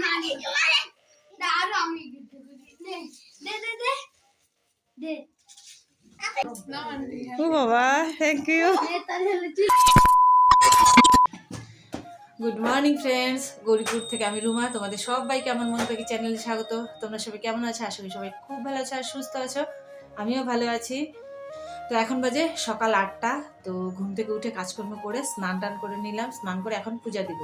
না আন্টি ও বাবা thank you good morning friends Goripur থেকে আমি রুমা তোমাদের সবাইকে আমার মন থেকে চ্যানেলে স্বাগত। তোমরা সবাই কেমন আছো? আশা করি সবাই খুব ভালো আছো আর সুস্থ আছো। আমিও ভালো আছি। তো এখন বাজে সকাল আটটা তো ঘুম থেকে উঠে কাজকর্ম করে স্নান টান করে নিলাম। স্নান করে এখন পূজা দিব।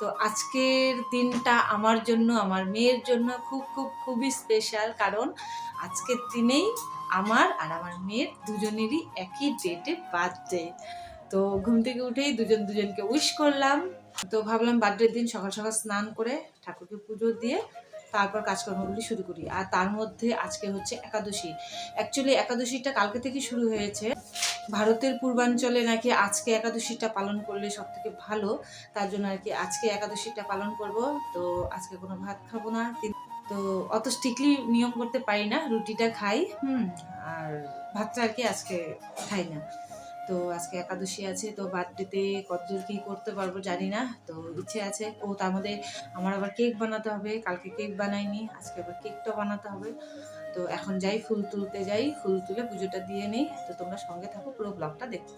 তো আজকের দিনটা আমার জন্য, আমার মেয়ের জন্য খুব খুব, খুবই স্পেশাল কারণ আজকের দিনেই আমার আর আমার মেয়ের দুজনেরই একই ডেটে বার্থডে তো ঘুম থেকে উঠেই দুজন দুজনকে উইশ করলাম। তো ভাবলাম বার্থডের দিন সকাল সকাল স্নান করে ঠাকুরকে পুজো দিয়ে তারপর কাজকর্মগুলি শুরু করি। আর তার মধ্যে আজকে হচ্ছে একাদশী। অ্যাকচুয়ালি একাদশীটা কালকে থেকে শুরু হয়েছে। ভারতের পূর্বাঞ্চলে নাকি আজকে একাদশীটা পালন করলে সব থেকে ভালো, তার জন্য আর কি আজকে একাদশীটা পালন করব। তো আজকে কোনো ভাত খাব না। তো অত স্ট্রিক্টলি নিয়ম করতে পারি না, রুটিটা খাই, হুম, আর ভাতটা আর কি আজকে খাই না। তো আজকে একাদশী আছে, তো বার্থডেতে কতদূর কী করতে পারব জানি না। তো ইচ্ছে আছে, ও তার মধ্যে আমার আবার কেক বানাতে হবে, কালকে কেক বানাইনি, আজকে আবার কেকটা বানাতে হবে। তো এখন যাই, ফুল তুলতে যাই, ফুল তুলে পুজোটা দিয়ে নিই, তো তোমরা সঙ্গে থাকো, পুরো ব্লগটা দেখতে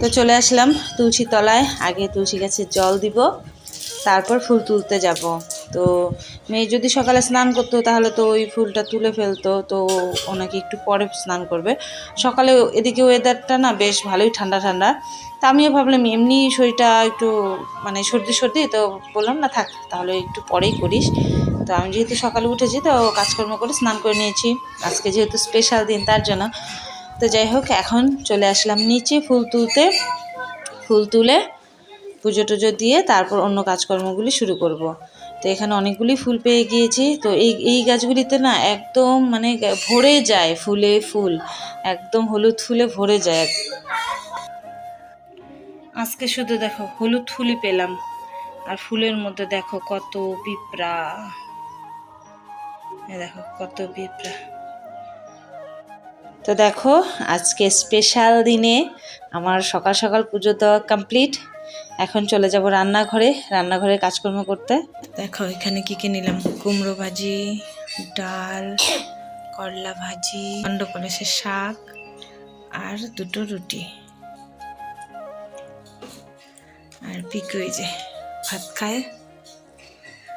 তো চলে আসলাম তুলসী তলায়, আগে তুলসী গাছে জল দিব, তারপর ফুল তুলতে যাব। তো মেয়ে যদি সকালে স্নান করতো, তাহলে তো ওই ফুলটা তুলে ফেলতো, তো ওনাকে একটু পরে স্নান করবে। সকালে এদিকে ওয়েদারটা না বেশ ভালোই ঠান্ডা ঠান্ডা। তা আমিও ভাবলাম এমনি শরীরটা একটু মানে সর্দি সর্দি, তো বললাম, না থাক, তাহলে একটু পরেই করিস। তো আমি যেহেতু সকালে উঠেছি, তো কাজকর্ম করে স্নান করে নিয়েছি। আজকে যেহেতু স্পেশাল দিন, তার জন্য। তো যাই হোক, এখন চলে আসলাম নিচে ফুল তুলতে। ফুল তুলে পুজো টুজো দিয়ে তারপর অন্য কাজকর্মগুলি শুরু করব। তো এখানে অনেকগুলি ফুল পেয়ে গিয়েছি। তো এই এই গাছগুলিতে না একদম মানে ভরে যায় ফুলে ফুল। একদম হলুদ ফুলে ভরে যায় আজকে শুধু দেখো হলুদ ফুলই পেলাম। আর ফুলের মধ্যে দেখো কত পিঁপড়া। দেখো কত পিঁপড়া। তো দেখো আজকে স্পেশাল দিনে আমার সকাল সকাল পুজো দেওয়া কমপ্লিট এখন চলে যাব রান্নাঘরে রান্নাঘরে কাজকর্ম করতে। দেখো, এখানে কি কি নিলাম? কুমড়ো ভাজি, ডাল, করলা ভাজি খণ্ড কলেসের শাক আর দুটো রুটি। আর পিকু এই যে ভাত খায়।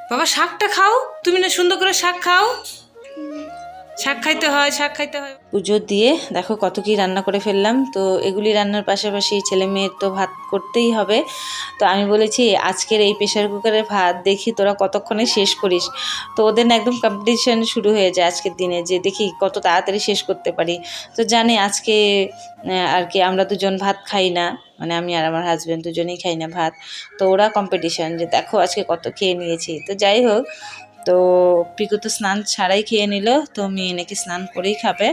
বাবা, শাকটা খাও? তুমি না সুন্দর করে শাক খাও? শাক খাইতে হয়, শাক খাইতে হয়। পুজো দিয়ে দেখো কত কি রান্না করে ফেললাম। তো এগুলি রান্নার পাশাপাশি ছেলে মেয়ের তো ভাত করতেই হবে। তো আমি বলেছি, আজকের এই প্রেশার কুকারের ভাত দেখি তোরা কতক্ষণে শেষ করিস। তো ওদের না একদম কম্পিটিশন শুরু হয়ে যায় আজকের দিনে যে দেখি কত তাড়াতাড়ি শেষ করতে পারি। তো জানি আজকে আর কি আমরা দুজন ভাত খাই না। মানে আমি আর আমার হাজব্যান্ড দুজনেই খাই না ভাত। তো ওরা কম্পিটিশন যে দেখো আজকে কত খেয়ে নিয়েছি। তো যাই হোক তো পিকু তো স্নান ছাড়াই খেয়ে নিল, তো মেয়ে নাকি স্নান করেই খাবে।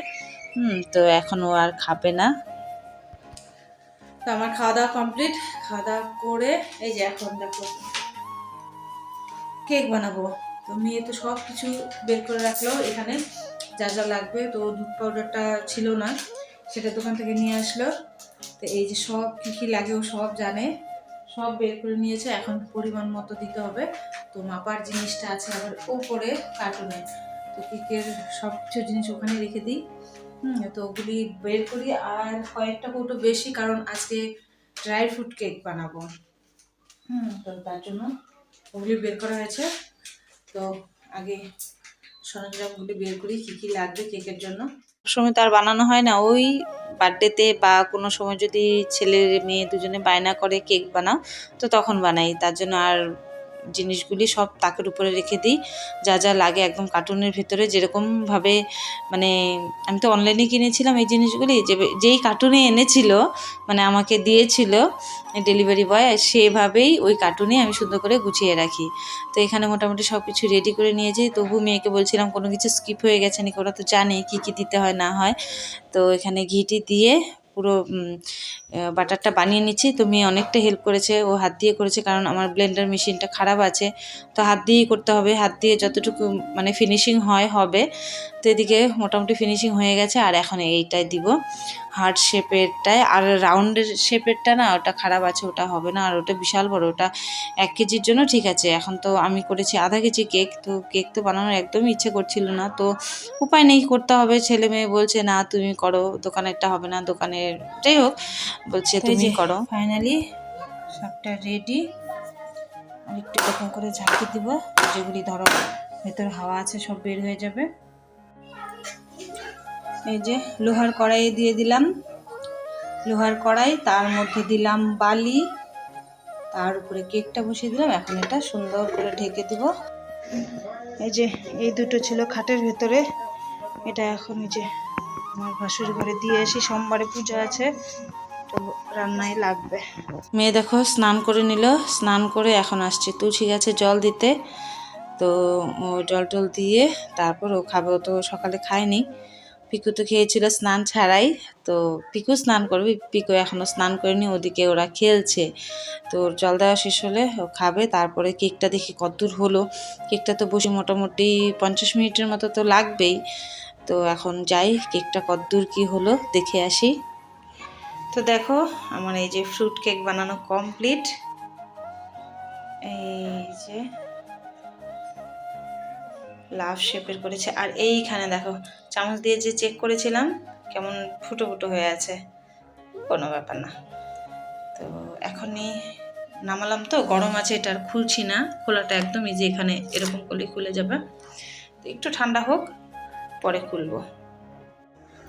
হুম, তো এখন ও আর খাবে না। তো আমার খাওয়া দাওয়া কমপ্লিট। খাওয়া দাওয়া করে, এই যে এখন দেখো কেক বানাবো। তো মেয়ে তো সব কিছু বের করে রাখল এখানে, যা যা লাগবে। তো দুধ পাউডারটা ছিল না, সেটা দোকান থেকে নিয়ে আসলো। তো এই যে সব কী কী লাগে ও সব জানে। সব বের করে নিয়েছে, এখন পরিমাণ মতো দিতে হবে। তো মাপার জিনিসটা আছে আবার ওপরে কার্টুনে। তো কেকের সব কিছু জিনিস ওখানে রেখে দিই। হুম, তো ওগুলি বের করি। আর কয়েকটা কৌটো বেশি, কারণ আজকে ড্রাই ফ্রুট কেক বানাবো। হুম, তো তার জন্য ওগুলি বের করা হয়েছে। তো আগে সরঞ্জামগুলি বের করি, কী কী লাগবে কেকের জন্য। সময় তো আর বানানো হয় না। ওই বার্থডেতে বা কোনো সময় যদি ছেলে মেয়ে দুজনে বায়না করে কেক বানাও, তো তখন বানাই। তার জন্য আর জিনিসগুলি সব তাকের উপরে রেখে দিই। যা যা লাগে একদম কার্টুনের ভেতরে। যেরকমভাবে মানে আমি তো অনলাইনে কিনেছিলাম এই জিনিসগুলি। যে, যেই কার্টুনে এনেছিল মানে আমাকে দিয়েছিল ডেলিভারি বয় সেভাবেই ওই কার্টুনে আমি সুন্দর করে গুছিয়ে রাখি। তো এখানে মোটামুটি সব কিছু রেডি করে নিয়েছি। তবু মেয়েকে বলছিলাম, কোনো কিছু স্কিপ হয়ে গেছে নাকি? ওরা তো জানে কী কী দিতে হয়, না হয়। তো এখানে ঘিটি দিয়ে পুরো বাটারটা বানিয়ে নিচ্ছি। তো মেয়ে অনেকটা হেল্প করেছে, ও হাত দিয়ে করেছে, কারণ আমার ব্লেন্ডার মেশিনটা খারাপ আছে। তো হাত দিয়েই করতে হবে। হাত দিয়ে যতটুকু মানে ফিনিশিং হয়, হবে। তো এদিকে মোটামুটি ফিনিশিং হয়ে গেছে আর এখন এইটাই দিব। হার্ট শেপেরটায় আর রাউন্ডের শেপেরটা না ওটা খারাপ আছে ওটা হবে না আর ওটা বিশাল বড় ওটা এক কেজির জন্য ঠিক আছে। এখন তো আমি করেছি আধা কেজি কেক তো কেক তো বানানোর একদমই ইচ্ছে করছিল না তো উপায় নেই করতে হবে। ছেলে মেয়ে বলছে না তুমি করো দোকানেরটা হবে না দোকানের যাই হোক। বলছে তুমি করো। ফাইনালি সবটা রেডি আর একটু এরকম করে ঝাঁকি দিব যেগুলি ধরো ভেতর হাওয়া আছে সব বের হয়ে যাবে। এই যে লোহার কড়াইয়ে দিয়ে দিলাম। লোহার কড়াই, তার মধ্যে দিলাম বালি, তার উপরে কেকটা বসিয়ে দিলাম। এখন এটা সুন্দর করে ঢেকে দিব। এই যে এই দুটো ছিল খাটের ভেতরে। এটা এখন এই যে আমার ভাসুর ঘরে দিয়ে আসি, সোমবারে পূজা আছে, তো রান্নায় লাগবে। মেয়ে দেখো স্নান করে নিল। স্নান করে এখন আসছে তুলসী গাছে জল দিতে। তো ও জল টল দিয়ে তারপর ও খাবে। তো সকালে খায়নি। পিকু তো খেয়েছিল স্নান ছাড়াই, তো পিকু স্নান করবে, পিকু এখনও স্নান করেনি, ওদিকে ওরা খেলছে। তো ওর জল দেওয়া শেষ হলে ও খাবে, তারপরে কেকটা দেখি কতদূর হলো। কেকটা তো বসে মোটামুটি পঞ্চাশ মিনিটের মতো তো লাগবেই। তো এখন যাই, কেকটা কতদূর কি হলো দেখে আসি। তো দেখো, আমার এই যে ফ্রুট কেক বানানো কমপ্লিট এই যে লাভ শেপের করেছে। আর এইখানে দেখো, চামচ দিয়ে যে চেক করেছিলাম, কেমন ফুটো ফুটো হয়ে আছে, কোনো ব্যাপার না। তো এখনই নামালাম তো, গরম আছে, এটা আর খুলছি না, খোলাটা একদম ইজি এখানে এরকম করলে খুলে যাবে। তো একটু ঠান্ডা হোক, পরে খুলবো।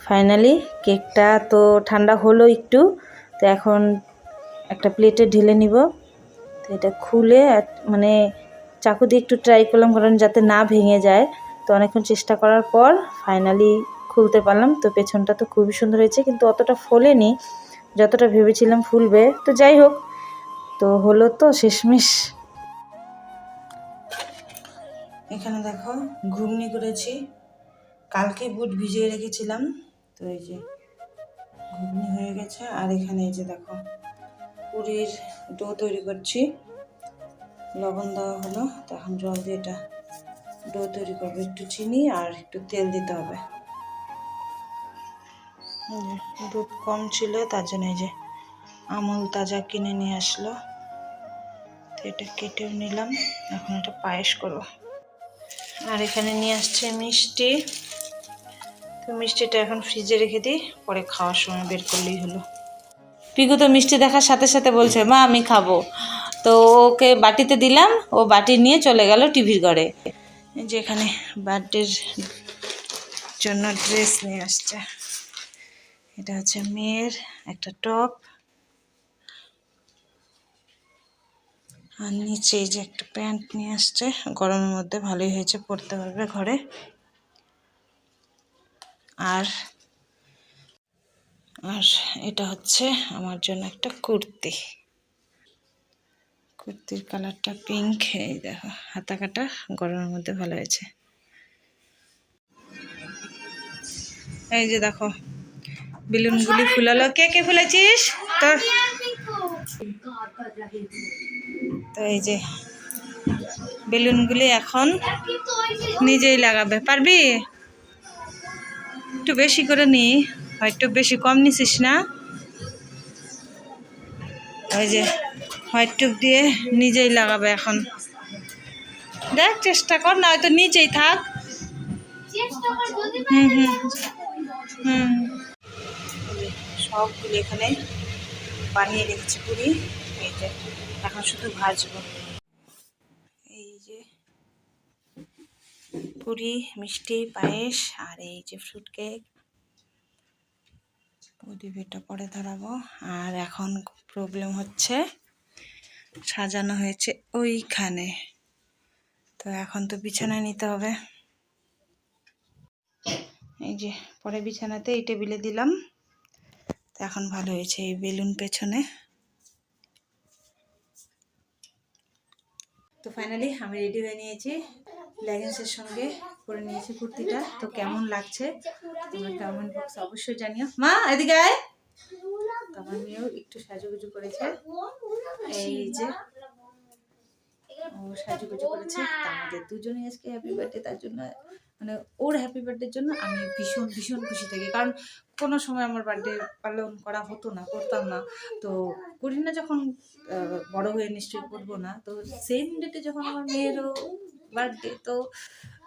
ফাইনালি কেকটা তো ঠান্ডা হলো একটু, তো এখন একটা প্লেটে ঢেলে নিব। তো এটা খুলে মানে চাকু দিয়ে একটু ট্রাই করলাম, কারণ যাতে না ভেঙে যায়। তো অনেকক্ষণ চেষ্টা করার পর ফাইনালি খুলতে পারলাম। তো পেছনটা তো খুবই সুন্দর হয়েছে, কিন্তু অতটা ফোলেনি। যতটা ভেবেছিলাম ফুলবে। তো যাই হোক, তো হলো তো শেষমেশ। এখানে দেখো ঘুগনি করেছি। কালকে বুট ভিজিয়ে রেখেছিলাম। তো এই যে ঘুগনি হয়ে গেছে। আর এখানে এই যে দেখো পুরীর ডো তৈরি করছি। লবণ দেওয়া হলো। তো এখন জল দিয়ে এটা ডো তৈরি করব। একটু চিনি আর একটু তেল দিতে হবে। দুধ কম ছিল, তার জন্য এই যে আমুল তাজা কিনে নিয়ে আসলো। তো এটা কেটেও নিলাম। এখন এটা পায়েস করব। আর এখানে নিয়ে আসছে মিষ্টি। তো মিষ্টিটা এখন ফ্রিজে রেখে দিই। পরে খাওয়ার সময় বের করলেই হলো। পিকু তো মিষ্টি দেখার সাথে সাথে বলছে, মা, আমি খাব। তো ওকে বাটিতে দিলাম, ও বাটি নিয়ে চলে গেল টিভির ঘরে। যেখানে বার্থডের জন্য ড্রেস নিয়ে আসছে। এটা হচ্ছে মেয়ের একটা টপ। আর নিচে যে একটা প্যান্ট নিয়ে আসছে। গরমের মধ্যে ভালোই হয়েছে পরতে পারবে ঘরে। আর আর এটা হচ্ছে আমার জন্য একটা কুর্তি। কুর্তির কালারটা পিঙ্ক এই দেখো হাতা কাটা গরমের মধ্যে ভালো হয়েছে। এই যে দেখো, বেলুনগুলি ফুলালো। কে কে ফুলেছিস? তোর? তো এই যে, বেলুনগুলি এখন নিজেই লাগাবে। পারবি? একটু বেশি করে নি হয়তো বেশি কম নিছিস না? ওই যে হোয়াইট টুপ দিয়ে নিজেই লাগাবে এখন। দেখ, চেষ্টা কর না হয়তো নিচেই থাক। হুম হুম হুম। সবগুলো এখানে বানিয়ে রেখেছি পুরি। এই যে, এখন শুধু ভাজবো। এই যে পুরি, মিষ্টি, পায়েস আর এই যে ফ্রুট কেক প্রদীপটা পরে ধরাবো। আর এখন প্রবলেম হচ্ছে সাজানো হয়েছে ওইখানে। তো এখন তো বিছানায় নিতে হবে। এই যে, পরে বিছানাতে এই টেবিলে দিলাম। তো এখন ভালো হয়েছে এই বেলুন পেছনে। তো ফাইনালি আমি রেডি হয়ে নিয়েছি লেগিংসের সঙ্গে পরে নিয়েছি কুর্তিটা। তো কেমন লাগছে? তোমরা কমেন্ট বক্সে অবশ্যই জানিও। মা, এদিকে আয়। আমার মেয়েও একটু সাজুগুজু করেছে। এই যে ও সাজুগুজু করেছে আমাদের দুজনে আজকে হ্যাপি বার্থডে তার জন্য মানে ওর হ্যাপি বার্থডের জন্য আমি ভীষণ ভীষণ খুশি থাকি। কারণ কোনো সময় আমার বার্থডে পালন করা হতো না করতাম না। তো করি না যখন বড় হয়ে নিশ্চয়ই করব না তো সেম ডেটে যখন আমার মেয়েরও বার্থডে তো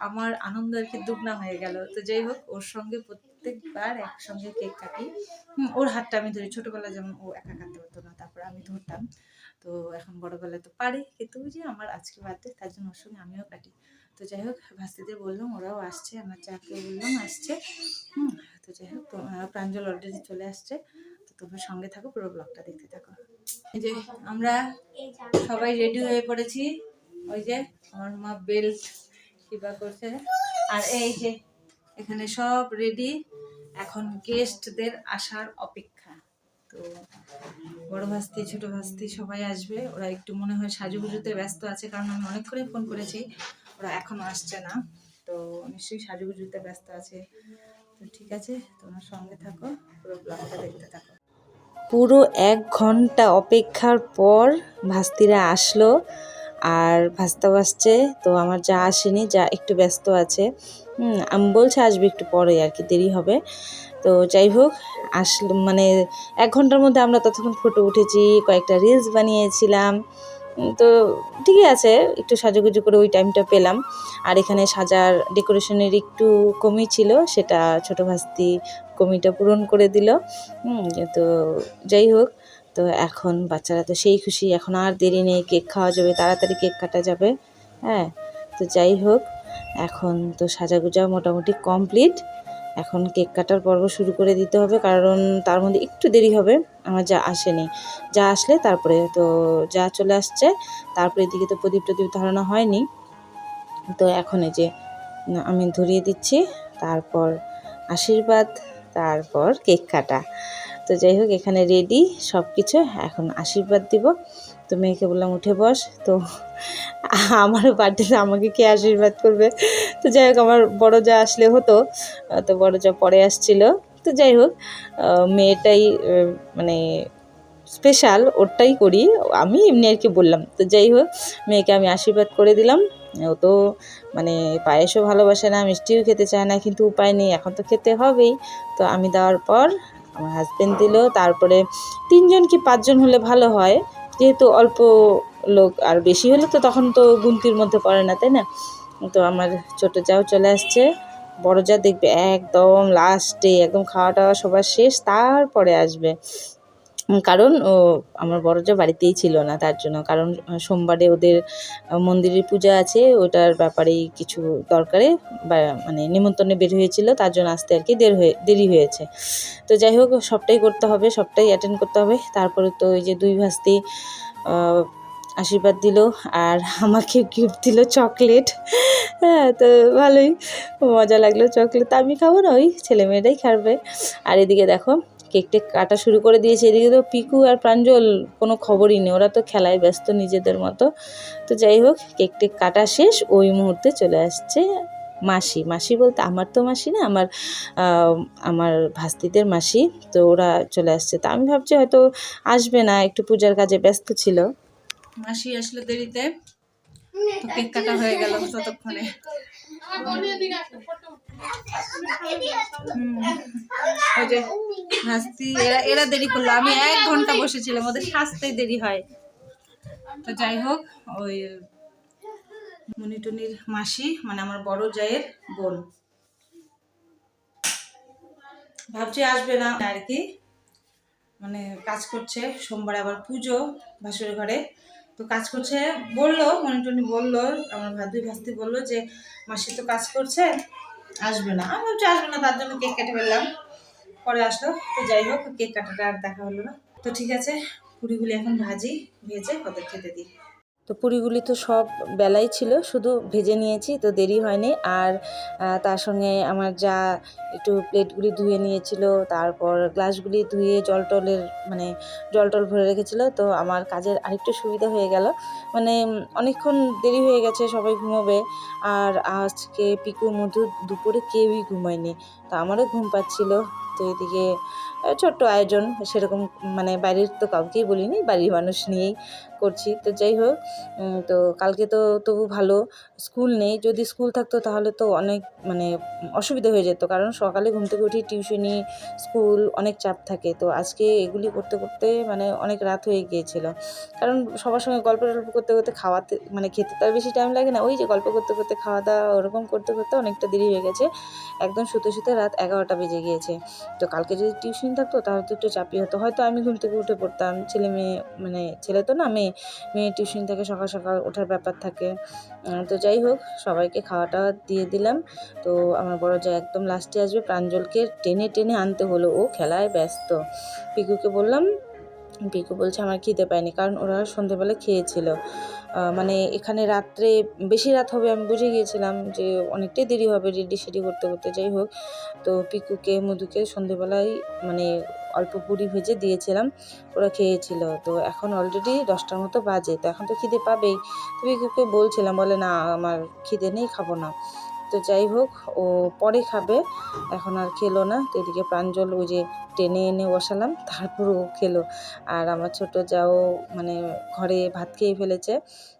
আমার আনন্দ আর কি দুগনা হয়ে গেল। তো যাই হোক ওর সঙ্গে প্রত্যেকবার একসঙ্গে কেক কাটি। ওর হাতটা আমি ধরি। ছোটোবেলায় যেমন ও একা কাটতে পারতো না, তারপর আমি ধরতাম। তো এখন বড়বেলায় তো পারি, কিন্তু যে আমার আজকে বার্থডে, তার জন্য ওর সঙ্গে আমিও কাটি। তো যাই হোক, ভাস্তিদের বললাম, ওরাও আসছে, আমার চাকে বললাম, আসছে। হুম, তো যাই হোক প্রাঞ্জল অলরেডি চলে আসছে। তো তোমরা সঙ্গে থাকো, পুরো ব্লগটা দেখতে থাকো। এই যে আমরা সবাই রেডি হয়ে পড়েছি। ওই যে, আমার মা বেল্ট কিবা করছে। আর এই যে এখানে সব রেডি এখন গেস্টদের আসার অপেক্ষা। তো বড় ভাস্তি, ছোট ভাস্তি সবাই আসবে। ওরা একটু মনে হয় সাজুগুজুতে ব্যস্ত আছে, কারণ আমি অনেক ফোন করেছি। ওরা এখনও আসছে না। তো নিশ্চয়ই সাজুগুজুতে ব্যস্ত আছে। তো ঠিক আছে, তোমার সঙ্গে থাকো, পুরো ব্লগটা দেখতে থাকো। পুরো এক ঘণ্টা অপেক্ষার পর ভাস্তিরা আসলো। আর ভাস্তা আসছে তো আমার যা আসেনি, যা একটু ব্যস্ত আছে আমি বলছে আসবে একটু পরে আর কি, দেরি হবে। তো যাই হোক আসলো মানে এক ঘণ্টার মধ্যে আমরা ততক্ষণ ফটো উঠেছি, কয়েকটা রিলস বানিয়েছিলাম তো ঠিকই আছে, একটু সাজুগুজু করে ওই টাইমটা পেলাম। আর এখানে সাজার ডেকোরেশনের একটু কমি ছিল, সেটা ছোটো ভাস্তি কমিটা পূরণ করে দিল তো যাই হোক তো এখন বাচ্চারা তো সেই খুশি, এখন আর দেরি নেই, কেক খাওয়া যাবে, তাড়াতাড়ি কেক কাটা যাবে হ্যাঁ? তো যাই হোক, এখন তো সাজাগুজা মোটামুটি কমপ্লিট। এখন কেক কাটার পর্ব শুরু করে দিতে হবে, কারণ তার মধ্যে একটু দেরি হবে, আমার যা আসেনি। যা আসলে তারপরে তো যা চলে আসছে, তারপরে এদিকে তো প্রদীপ টদীপ ধরানো হয়নি। তো এখন এই যে আমি ধরিয়ে দিচ্ছি, তারপর আশীর্বাদ, তারপর কেক কাটা। তো যাই হোক, এখানে রেডি সব কিছু এখন আশীর্বাদ দিব। তো মেয়েকে বললাম, উঠে বস। তো আমার বার্থডেতে আমাকে কে আশীর্বাদ করবে? তো যাই হোক, আমার বড় যা আসলে হতো, তো বড় যা পরে আসছিল। তো যাই হোক মেয়েটাই মানে স্পেশাল ওরটাই করি। আমি এমনি আর কি বললাম। তো যাই হোক, মেয়েকে আমি আশীর্বাদ করে দিলাম। ও তো মানে পায়েসও ভালোবাসে না, মিষ্টিও খেতে চায় না, কিন্তু উপায় নেই। এখন তো খেতে হবেই। তো আমি দেওয়ার পর আমার হাজব্যান্ড দিল, তারপরে তিনজন কি পাঁচজন হলে ভালো হয়? যেহেতু অল্প লোক, আর বেশি হলে তো তখন তো গুনতির মধ্যে পড়ে না, তাই না? তো আমার ছোটো যাও চলে আসছে। বড় যা দেখবে, একদম লাস্টে একদম খাওয়া টাওয়া সবার শেষ, তারপরে আসবে। কারণ, ও, আমার বড় যা বাড়িতেই ছিল না, তার জন্য। কারণ সোমবারে ওদের মন্দিরের পূজা আছে, ওটার ব্যাপারেই কিছু দরকারে মানে নিমন্ত্রণে বের হয়েছিল, তার জন্য আসতে আর কি দের হয়ে, দেরি হয়েছে। তো যাই হোক, সবটাই করতে হবে, সবটাই অ্যাটেন্ড করতে হবে। তারপরে তো ওই যে দুই ভাস্তি আশীর্বাদ দিল, আর আমাকে গিফট দিল চকলেট হ্যাঁ তো ভালোই, মজা লাগল চকলেট তো আমি খাব না, ওই ছেলে মেয়েরাই খাবে। আর এদিকে দেখো কেক টেক কাটা শুরু করে দিয়েছে এদিকে তো পিকু আর প্রাঞ্জল কোনো খবরই নেই ওরা তো খেলায় ব্যস্ত নিজেদের মতো তো যাই হোক কেক টেক কাটা শেষ ওই মুহূর্তে চলে আসছে মাসি মাসি বলতে আমার তো মাসি না আমার আমার ভাস্তিদের মাসি তো ওরা চলে আসছে তা আমি ভাবছি হয়তো আসবে না একটু পূজার কাজে ব্যস্ত ছিল মাসি আসলো দেরিতে তো কেক কাটা হয়ে গেল ততক্ষণে ওই যে এরা এরা দেরি করল। আমি এক ঘণ্টা বসেছিলাম, ওদের দেরি হয়। তো যাই হোক, ওই মনিটনির মাসি মানে আমার বড় জায়ের বোন। ভাবছি আসবে না আর কি। মানে কাজ করছে, সোমবার আবার পুজো ভাসুরের ঘরে। তো কাজ করছে, বলল, মনিটনি বলল, আমার ভাদুই ভাস্তি বলল যে, মাসি তো কাজ করছে, আসবে না। আমি ভাবছি আসবে না, তার জন্য কেক কেটে ফেললাম। পরে আসলো। তো যাই হোক, কেক কাটাটা আর দেখা হলো না। তো ঠিক আছে, পুরিগুলি এখন ভাজি, ভেজে ওদের খেতে দিই। তো পুরিগুলি তো সব বেলাই ছিল, শুধু ভেজে নিয়েছি, তো দেরি হয়নি। আর তার সঙ্গে আমার যা একটু প্লেটগুলি ধুয়ে নিয়েছিল, তারপর গ্লাসগুলি ধুয়ে জল টলের মানে জল টল ভরে রেখেছিল, তো আমার কাজের আরেকটু সুবিধা হয়ে গেল। মানে অনেকক্ষণ দেরি হয়ে গেছে, সবাই ঘুমোবে। আর আজকে পিকু মধু দুপুরে কেউই ঘুমায়নি, তো আমারও ঘুম পাচ্ছিল। তো এদিকে আহ, ছোট্ট আয়োজন সেরকম মানে বাইরের তো কাউকেই বলিনি, বাড়ির মানুষ নিয়েই করছি। তো যাই হোক তো কালকে তো তবু ভালো স্কুল নেই। যদি স্কুল থাকতো তাহলে তো অনেক মানে অসুবিধা হয়ে যেত। কারণ সকালে ঘুম থেকে উঠি টিউশনি, স্কুল অনেক চাপ থাকে। তো আজকে এগুলি করতে করতে মানে অনেক রাত হয়ে গিয়েছিল। কারণ সবার সঙ্গে গল্প টল্প করতে করতে খাওয়াতে মানে খেতে তো আর বেশি টাইম লাগে না। ওই যে গল্প করতে করতে খাওয়া দাওয়া ওরকম করতে করতে অনেকটা দেরি হয়ে গেছে। একদম শুতে শুতে রাত এগারোটা বেজে গিয়েছে। তো কালকে যদি টিউশন থাকতো, তাহলে তো একটু চাপই হতো। হয়তো আমি ঘুম থেকে উঠে পড়তাম, ছেলে মেয়ে মানে ছেলে তো না, মেয়ে মেয়ে টিউশন থেকে সকাল সকাল ওঠার ব্যাপার থাকে। তো যাই হোক, সবাইকে খাওয়া টাওয়া দিয়ে দিলাম। তো আমার বড় যা একদম লাস্টে আসবে, প্রাঞ্জলকে টেনে টেনে আনতে হলো। ও খেলায় ব্যস্ত। পিকুকে বললাম পিকু বলছে, আমার খিদে পায়নি, কারণ ওরা সন্ধেবেলা খেয়েছিল। মানে এখানে রাত্রে বেশি রাত হবে আমি বুঝে গিয়েছিলাম যে অনেকটাই দেরি হবে রেডি সেডি করতে করতে, যাই হোক। তো পিকুকে, মধুকে সন্ধেবেলায় মানে অল্প পুরি ভেজে দিয়েছিলাম, ওরা খেয়েছিল। তো এখন অলরেডি দশটার মতো বাজে, তো এখন তো খিদে পাবেই। তো পিকুকে বলছিলাম, বলে, না, আমার খিদে নেই, খাব না। তো যাই হোক, ও পরে খাবে। এখন আর খেলো না। তো এদিকে প্রাঞ্জল ওই যে টেনে এনে বসালাম তারপর ও খেলো। আর আমার ছোট যাও মানে ঘরে ভাত খেয়ে ফেলেছে,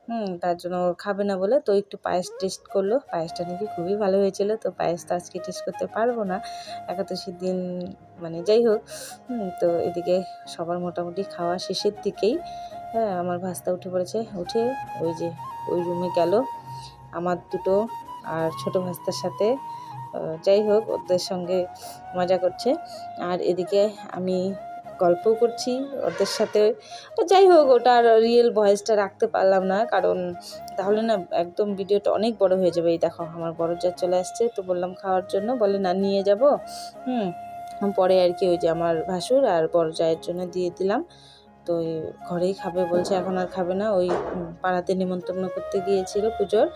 হুম, তার জন্য ও খাবে না বলে তো একটু পায়েস টেস্ট করল। পায়েসটা নাকি খুবই ভালো হয়েছিল, তো পায়েস তো আজকে টেস্ট করতে পারব না। একাদশীর দিন মানে যাই হোক তো এদিকে সবার মোটামুটি খাওয়া শেষের দিকেই। হ্যাঁ আমার ভাস্তা উঠে পড়েছে। উঠে ওই যে ওই রুমে গেল। আমার দুটো আর ছোট ভাস্তার সাথে যাই হোক, ওদের সঙ্গে মজা করছে। আর এদিকে আমি গল্প করছি ওদের সাথে। যাই হোক ওটার রিয়েল ভয়েসটা রাখতে পারলাম না, কারণ তাহলে না একদম ভিডিওটা অনেক বড় হয়ে যাবে। এই দেখো, আমার বড় যা চলে আসছে, তো বললাম খাওয়ার জন্য, বলে না, নিয়ে যাব। হুম, পরে আর কি ওই যে আমার ভাসুর আর বড় জায়ের জন্য দিয়ে দিলাম। তো ঘরেই খাবে বলছে, এখন আর খাবে না। ওই পাড়াতে নিমন্ত্রণ করতে গিয়েছিল পুজোর,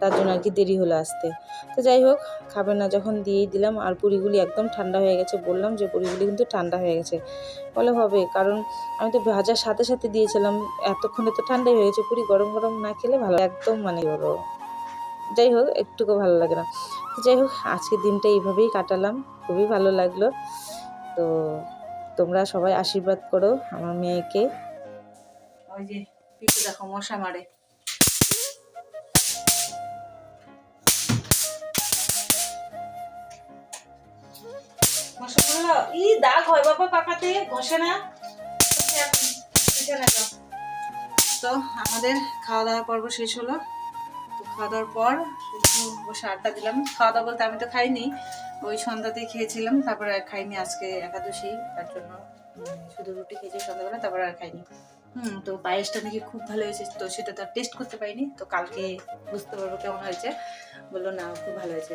তার জন্য আর কি দেরি হলো আসতে। তো যাই হোক, খাবে না যখন দিয়েই দিলাম। আর পুরিগুলি একদম ঠান্ডা হয়ে গেছে বললাম যে, পুরিগুলি কিন্তু ঠান্ডা হয়ে গেছে। বলে হবে, কারণ আমি তো ভাজার সাথে সাথে দিয়েছিলাম। এতক্ষণে তো ঠান্ডাই হয়ে গেছে। পুরি গরম গরম না খেলে ভালো একদম মানে বলো যাই হোক, একটুকু ভালো লাগে না। তো যাই হোক, আজকের দিনটা এইভাবেই কাটালাম। খুবই ভালো লাগল। তো তোমরা সবাই আশীর্বাদ করো আমার মেয়েকে। মশা ই, দাগ হয় পাকাতে, ঘষে না। তো। আমাদের খাওয়া দাওয়া পর্ব শেষ হলো। তো খাওয়া দাওয়ার পর বসে আড্ডা দিলাম। খাওয়া দাওয়া বলতে আমি তো খাইনি। ওই সন্ধ্যাতেই খেয়েছিলাম, তারপরে আর খাইনি আজকে একাদশী, তার জন্য শুধু রুটি খেয়েছি সন্ধ্যাবেলা, তারপরে আর খাইনি। হুম, তো পায়েসটা নাকি খুব ভালো হয়েছে, তো সেটা তো টেস্ট করতে পারিনি, তো কালকে বুঝতে পারব কেমন হয়েছে। বলল, না, খুব ভালো হয়েছে।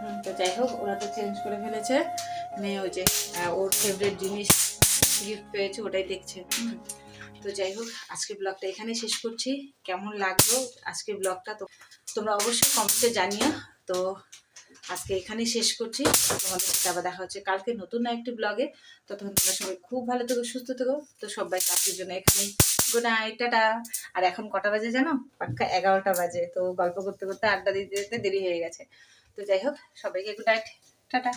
হুম, তো যাই হোক, ওরা তো চেঞ্জ করে ফেলেছে। মেয়ে ওই যে ওর ফেভারিট জিনিস গিফট পেয়েছে, ওটাই দেখছে। তো যাই হোক, আজকে ব্লগটা এখানে শেষ করছি। কেমন লাগল আজকে ব্লগটা তো তোমরা অবশ্যই কমেন্টে জানিও। তো আজকে এখানে শেষ করছি। তোমাদের সাথে আবার দেখা হচ্ছে কালকে নতুন না একটি ব্লগে ততক্ষণ তোমরা সবাই খুব ভালো থেকো, সুস্থ থেকো। তো সবাই চাকরির জন্য এখানে গুড নাইট টাটা। আর এখন কটা বাজে জানো? পাক্কা এগারোটা বাজে। তো গল্প করতে করতে আড্ডা দিতে দিতে দেরি হয়ে গেছে। তো যাই হোক, সবাইকে গুড নাইট টাটা।